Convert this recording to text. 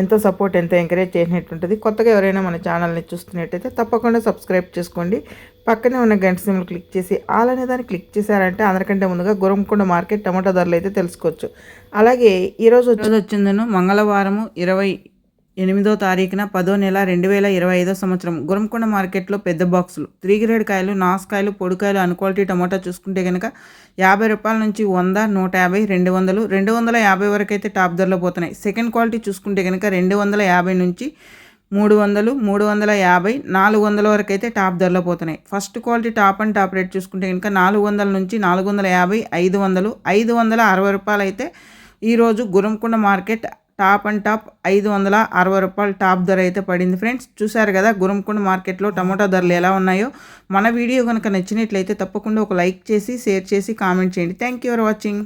ఎంతో సపోర్ట్ ఎంతో ఎంకరేజ్ చేసినట్టుంటుంది కొత్తగా ఎవరైనా మన ఛానల్ని చూస్తున్నట్టయితే తప్పకుండా సబ్స్క్రైబ్ చేసుకోండి. పక్కనే ఉన్న గంట సింబల్ క్లిక్ చేసి ఆల్ అనే దాన్ని క్లిక్ చేశారంటే అందరికంటే ముందుగా గురంకొండ మార్కెట్ టమాటా ధరలు అయితే తెలుసుకోవచ్చు. అలాగే ఈరోజు వచ్చిందను మంగళవారము ఇరవై ఎనిమిదో తారీఖున పదో నెల రెండు వేల ఇరవై ఐదో సంవత్సరం. గురంకొండ మార్కెట్లో పెద్ద బాక్సులు. త్రీ గ్రేడ్ కాయలు నాసుకాయలు పొడికాయలు అన్క్వాలిటీ టమాటా చూసుకుంటే కనుక యాభై రూపాయల నుంచి వంద నూట యాభై రెండు వందలు రెండు వందల యాభై వరకు అయితే టాప్ ధరలో పోతున్నాయి. సెకండ్ క్వాలిటీ చూసుకుంటే కనుక రెండు వందల యాభై నుంచి మూడు వందలు మూడు వందల యాభై నాలుగు వందల వరకు అయితే టాప్ ధరలో పోతున్నాయి. First quality top and top rate చూసుకుంటే కనుక నాలుగు వందల నుంచి నాలుగు వందల యాభై ఐదు వందలు ఐదు వందల అరవై రూపాయలు అయితే ఈరోజు Gurramkonda market top and top ఐదు వందల అరవై రూపాయలు టాప్ ధర అయితే పడింది ఫ్రెండ్స్. చూసారు కదా గురంకొండ మార్కెట్లో టమాటా ధరలు ఎలా ఉన్నాయో. మన వీడియో కనుక నచ్చినట్లయితే తప్పకుండా ఒక లైక్ చేసి షేర్ చేసి కామెంట్ చేయండి. Thank you for watching